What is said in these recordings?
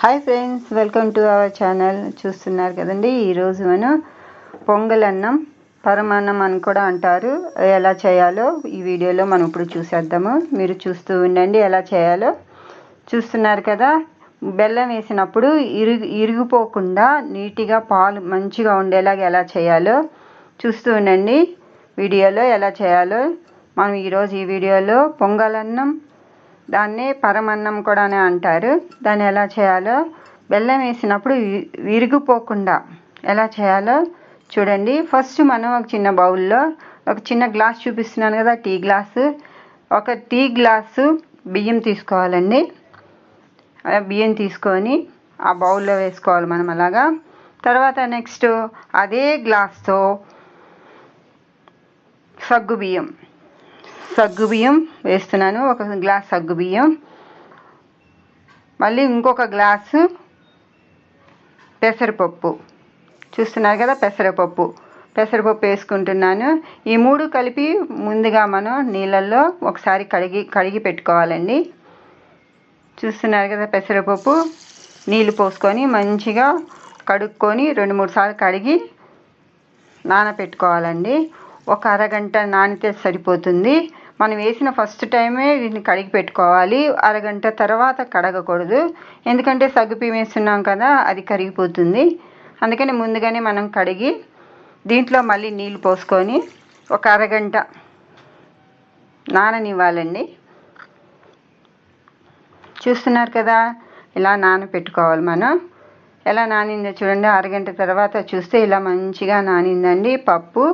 Hi friends welcome to our channel చూస్తున్నారు కదండి ఈరోజు మనం పొంగల్ అన్నం పరమాన్నం అని కూడా అంటారు. ఎలా చేయాలో ఈ వీడియోలో మనం ఇప్పుడు చూసేద్దాము. మీరు చూస్తూ ఉండండి ఎలా చేయాలో. చూస్తున్నారు కదా బెల్లం వేసినప్పుడు ఇరుగు ఇరిగిపోకుండా నీట్గా పాలు మంచిగా ఉండేలాగా ఎలా చేయాలో చూస్తూ ఉండండి. వీడియోలో ఎలా చేయాలో మనం ఈరోజు ఈ వీడియోలో పొంగలన్నం దాన్నే పరమన్నం కూడా అని అంటారు. దాన్ని ఎలా చేయాలో బెల్లం వేసినప్పుడు వి- విరిగిపోకుండా ఎలా చేయాలో చూడండి. ఫస్ట్ మనం ఒక చిన్న బౌల్లో ఒక చిన్న గ్లాస్ చూపిస్తున్నాను కదా టీ గ్లాసు. ఒక టీ గ్లాసు బియ్యం తీసుకోవాలండి. అలా బియ్యం తీసుకొని ఆ బౌల్లో వేసుకోవాలి మనం అలాగా. తర్వాత నెక్స్ట్ అదే గ్లాస్తో సగ్గు బియ్యం. సగ్గు బియ్యం వేస్తున్నాను ఒక గ్లాస్ సగ్గు బియ్యం. మళ్ళీ ఇంకొక గ్లాసు పెసరపప్పు. చూస్తున్నారు కదా పెసరపప్పు. పెసరపప్పు వేసుకుంటున్నాను. ఈ మూడు కలిపి ముందుగా మనం నీళ్ళల్లో ఒకసారి కడిగి కడిగి పెట్టుకోవాలండి. చూస్తున్నారు కదా పెసరపప్పు. నీళ్ళు పోసుకొని మంచిగా కడుక్కొని రెండు మూడు సార్లు కడిగి నానబెట్టుకోవాలండి ఒక అరగంట నానితే సరిపోతుంది. మనం వేసిన ఫస్ట్ టైమే దీన్ని కడిగి పెట్టుకోవాలి. అరగంట తర్వాత కడగకూడదు. ఎందుకంటే సగ్గుపిం వేస్తున్నాం కదా అది కరిగిపోతుంది. అందుకని ముందుగానే మనం కడిగి దీంట్లో మళ్ళీ నీళ్ళు పోసుకొని ఒక అరగంట నాననివ్వాలండి. చూస్తున్నారు కదా ఇలా నానపెట్టుకోవాలి మనం. ఎలా నానిందో చూడండి. అరగంట తర్వాత చూస్తే ఇలా మంచిగా నానిందండి. పప్పు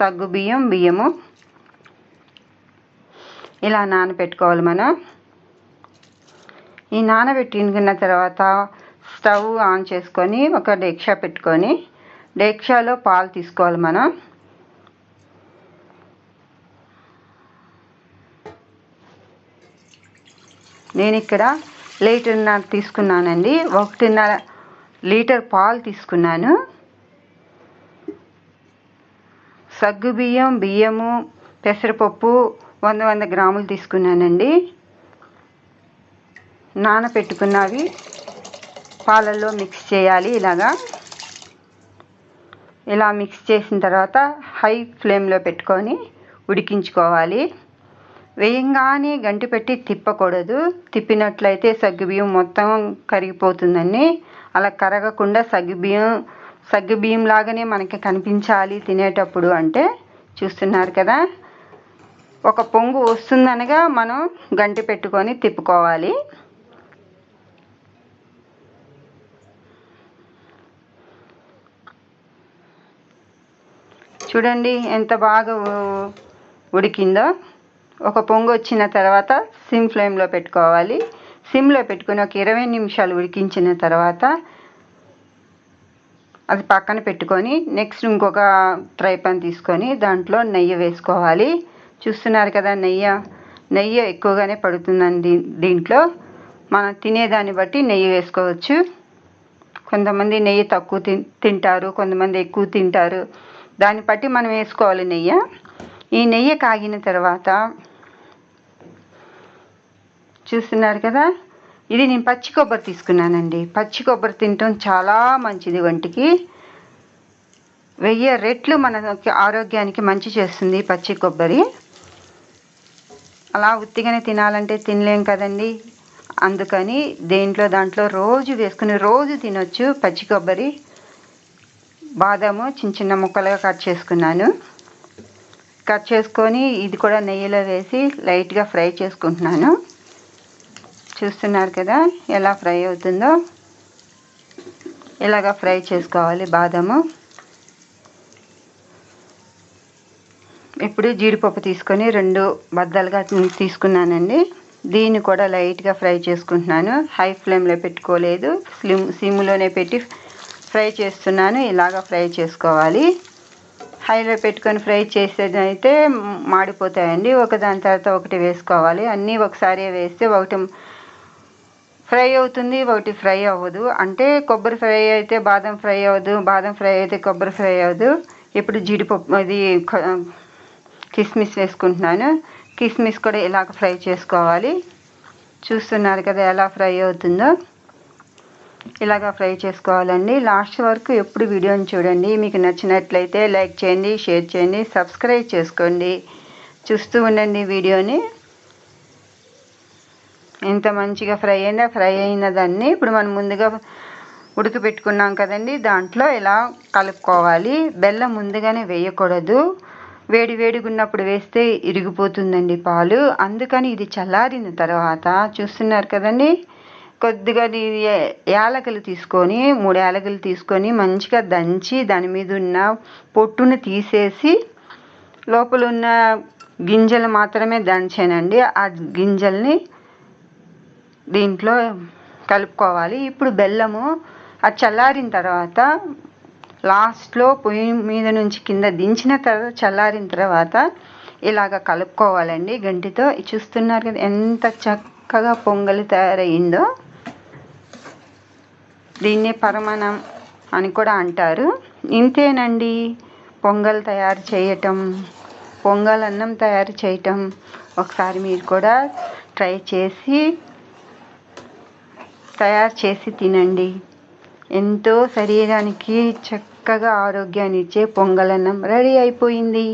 సగ్గు బియ్యం బియ్యము. ఇలా నానబెట్టుకోవాలి మనం. ఈ నానబెట్టుకున్న తర్వాత స్టవ్ ఆన్ చేసుకొని ఒక డేక్షా పెట్టుకొని డేక్షాలో పాలు తీసుకోవాలి మనం. నేను ఇక్కడ లీటర్న్నర తీసుకున్నానండి. ఒకటిన్నర లీటర్ పాలు తీసుకున్నాను. సగ్గు బియ్యం బియ్యము పెసరపప్పు వంద వంద గ్రాములు తీసుకున్నానండి. నానపెట్టుకున్నవి పాలల్లో మిక్స్ చేయాలి ఇలాగా. ఇలా మిక్స్ చేసిన తర్వాత హై ఫ్లేమ్లో పెట్టుకొని ఉడికించుకోవాలి. వేయంగానే గంటి పెట్టి తిప్పకూడదు. తిప్పినట్లయితే సగ్గుబియ్యం మొత్తం కరిగిపోతుందండి. అలా కరగకుండా సగ్గుబియ్యం సగ్గుబియ్యం లాగానే మనకి కనిపించాలి తినేటప్పుడు అంటే చూస్తున్నారు కదా. ఒక పొంగు వస్తుందనగా మనం గంటి పెట్టుకొని తిప్పుకోవాలి. చూడండి ఎంత బాగా ఉడికిందో. ఒక పొంగు వచ్చిన తర్వాత సిమ్ ఫ్లేమ్లో పెట్టుకోవాలి. సిమ్లో పెట్టుకుని ఒక ఇరవై నిమిషాలు ఉడికించిన తర్వాత అది పక్కన పెట్టుకొని నెక్స్ట్ ఇంకొక ట్రై పాన్ తీసుకొని దాంట్లో నెయ్యి వేసుకోవాలి. చూస్తున్నారు కదా నెయ్యి. నెయ్యి ఎక్కువగానే పడుతుందండి దీంట్లో. మనం తినేదాన్ని బట్టి నెయ్యి వేసుకోవచ్చు. కొంతమంది నెయ్యి తక్కువ తి తింటారు కొంతమంది ఎక్కువ తింటారు. దాన్ని బట్టి మనం వేసుకోవాలి నెయ్యి. ఈ నెయ్యి కాగిన తర్వాత చూస్తున్నారు కదా ఇది నేను పచ్చి కొబ్బరి తీసుకున్నానండి. పచ్చి కొబ్బరి తినటం చాలా మంచిది ఒంటికి. వెయ్యి రెట్లు మనకి ఆరోగ్యానికి మంచి చేస్తుంది పచ్చి కొబ్బరి. అలా ఉత్తిగానే తినాలంటే తినలేం కదండి. అందుకని దేంట్లో దాంట్లో రోజు వేసుకుని రోజు తినొచ్చు పచ్చి కొబ్బరి బాదాము చిన్న చిన్న ముక్కలుగా కట్ చేసుకున్నాను. కట్ చేసుకొని ఇది కూడా నెయ్యిలో వేసి లైట్గా ఫ్రై చేసుకుంటున్నాను. చూస్తున్నారు కదా ఎలా ఫ్రై అవుతుందో. ఇలాగ ఫ్రై చేసుకోవాలి బాదము? ఇప్పుడు జీడిపప్పు తీసుకొని రెండు బద్దలుగా తీసుకున్నానండి. దీన్ని కూడా లైట్గా ఫ్రై చేసుకుంటున్నాను. హై ఫ్లేమ్లో పెట్టుకోలేదు. స్లిమ్ సిమ్లోనే పెట్టి ఫ్రై చేస్తున్నాను. ఇలాగ ఫ్రై చేసుకోవాలి. హైలో పెట్టుకొని ఫ్రై చేసేది అయితే మాడిపోతాయండి. ఒకదాని తర్వాత ఒకటి వేసుకోవాలి. అన్నీ ఒకసారి వేస్తే ఒకటి ఫ్రై అవుతుంది ఒకటి ఫ్రై అవ్వదు. అంటే కొబ్బరి ఫ్రై అయితే బాదం ఫ్రై అవ్వదు బాదం ఫ్రై అయితే కొబ్బరి ఫ్రై అవ్వదు. ఇప్పుడు జీడిపప్పు అది కిస్మిస్ వేసుకుంటున్నాను. కిస్మిస్ కూడా ఇలాగ ఫ్రై చేసుకోవాలి. చూస్తున్నారు కదా ఎలా ఫ్రై అవుతుందో. ఇలాగా ఫ్రై చేసుకోవాలండి. లాస్ట్ వరకు ఎప్పుడు వీడియోని చూడండి. మీకు నచ్చినట్లయితే లైక్ చేయండి షేర్ చేయండి సబ్స్క్రైబ్ చేసుకోండి. చూస్తూ ఉండండి వీడియోని. ఎంత మంచిగా ఫ్రై అయినా ఫ్రై అయిన దాన్ని ఇప్పుడు మనం ముందుగా ఉడకపెట్టుకున్నాం కదండి. దాంట్లో ఇలా కలుపుకోవాలి. బెల్లం ముందుగానే వేయకూడదు. వేడి వేడిగా ఉన్నప్పుడు వేస్తే ఇరిగిపోతుందండి పాలు. అందుకని ఇది చల్లారిన తర్వాత చూస్తున్నారు కదండి కొద్దిగా ఇది యాలకులు తీసుకొని మూడు యాలకులు తీసుకొని మంచిగా దంచి దాని మీద ఉన్న పొట్టును తీసేసి లోపల ఉన్న గింజలు మాత్రమే దంచానండి. ఆ గింజల్ని దీంట్లో కలుపుకోవాలి. ఇప్పుడు బెల్లము అది చల్లారిన తర్వాత లాస్ట్లో పొయ్యి మీద నుంచి కింద దించిన తర్వాత చల్లారిన తర్వాత ఇలాగ కలుపుకోవాలండి గంటితో. చూస్తున్నారు కదా ఎంత చక్కగా పొంగలి తయారయ్యిందో. దీన్నే పరమాణం అని కూడా అంటారు. ఇంతేనండి పొంగల్ తయారు చేయటం పొంగల్ అన్నం తయారు చేయటం. ఒకసారి మీరు కూడా ట్రై చేసి తయారు చేసి తినండి. ఎంతో శరీరానికి చక్క చక్కగా ఆరోగ్యాన్ని ఇచ్చే పొంగలన్నం రెడీ అయిపోయింది.